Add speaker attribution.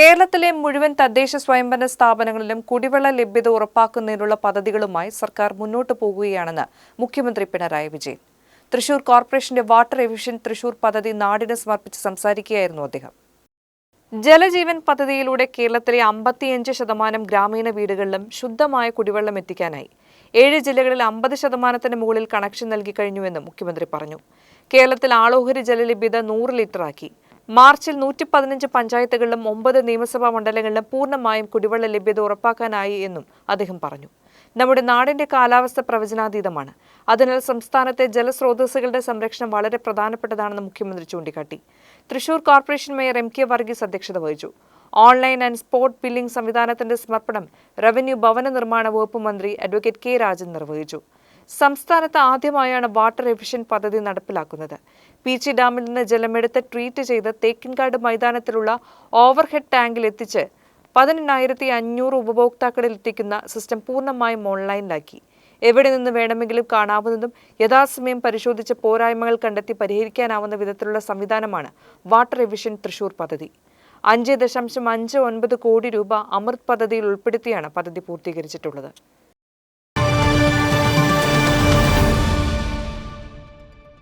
Speaker 1: കേരളത്തിലെ മുഴുവൻ തദ്ദേശ സ്വയംഭരണ സ്ഥാപനങ്ങളിലും കുടിവെള്ള ലഭ്യത ഉറപ്പാക്കുന്നതിനുള്ള പദ്ധതികളുമായി സർക്കാർ മുന്നോട്ടു പോകുകയാണെന്ന് മുഖ്യമന്ത്രി പിണറായി വിജയൻ. തൃശൂർ കോർപ്പറേഷന്റെ വാട്ടർ എഫിഷ്യൻ തൃശൂർ പദ്ധതി നാടിന് സമർപ്പിച്ച് സംസാരിക്കുകയായിരുന്നു അദ്ദേഹം. ജലജീവൻ പദ്ധതിയിലൂടെ കേരളത്തിലെ അമ്പത്തിയഞ്ച് ശതമാനം ഗ്രാമീണ വീടുകളിലും ശുദ്ധമായ കുടിവെള്ളം എത്തിക്കാനായി ഏഴ് ജില്ലകളിൽ അമ്പത് ശതമാനത്തിന് മുകളിൽ കണക്ഷൻ നൽകി കഴിഞ്ഞുവെന്നും മുഖ്യമന്ത്രി പറഞ്ഞു. കേരളത്തിൽ ആളോഹരി ജലലഭ്യത നൂറ് ലിറ്ററാക്കി. മാർച്ചിൽ നൂറ്റി പതിനഞ്ച് പഞ്ചായത്തുകളിലും ഒമ്പത് നിയമസഭാ മണ്ഡലങ്ങളിലും പൂർണമായും കുടിവെള്ള ലഭ്യത ഉറപ്പാക്കാനായി എന്നും അദ്ദേഹം പറഞ്ഞു. നമ്മുടെ നാടിന്റെ കാലാവസ്ഥ പ്രവചനാതീതമാണ്. അതിനാൽ സംസ്ഥാനത്തെ ജലസ്രോതസ്സുകളുടെ സംരക്ഷണം വളരെ പ്രധാനപ്പെട്ടതാണെന്ന് മുഖ്യമന്ത്രി ചൂണ്ടിക്കാട്ടി. Thrissur corporation mayor M K Varghese അധ്യക്ഷത വഹിച്ചു. ഓൺലൈൻ ആൻഡ് സ്പോട്ട് ബില്ലിംഗ് സംവിധാനത്തിന്റെ സമർപ്പണം റവന്യൂ ഭവന നിർമ്മാണ വകുപ്പ് മന്ത്രി അഡ്വക്കേറ്റ് കെ രാജൻ നിർവഹിച്ചു. സംസ്ഥാനത്ത് ആദ്യമായാണ് വാട്ടർ എഫിഷ്യൻ പദ്ധതി നടപ്പിലാക്കുന്നത്. പീച്ചി ഡാമിൽ നിന്ന് ജലമെടുത്ത് ട്രീറ്റ് ചെയ്ത് തേക്കിൻകാട് മൈതാനത്തിലുള്ള ഓവർഹെഡ് ടാങ്കിൽ എത്തിച്ച് പതിനെണ്ണായിരത്തി അഞ്ഞൂറ് ഉപഭോക്താക്കളിൽ എത്തിക്കുന്ന സിസ്റ്റം പൂർണമായും ഓൺലൈനിലാക്കി. എവിടെ നിന്ന് വേണമെങ്കിലും കാണാവുന്നതും യഥാസമയം പരിശോധിച്ച് പോരായ്മകൾ കണ്ടെത്തി പരിഹരിക്കാനാവുന്ന വിധത്തിലുള്ള സംവിധാനമാണ് വാട്ടർ എവിഷൻ തൃശൂർ പദ്ധതി. അഞ്ച് ദശാംശം അഞ്ച് ഒൻപത് കോടി രൂപ അമൃത് പദ്ധതിയിൽ ഉൾപ്പെടുത്തിയാണ് പദ്ധതി പൂർത്തീകരിച്ചിട്ടുള്ളത്.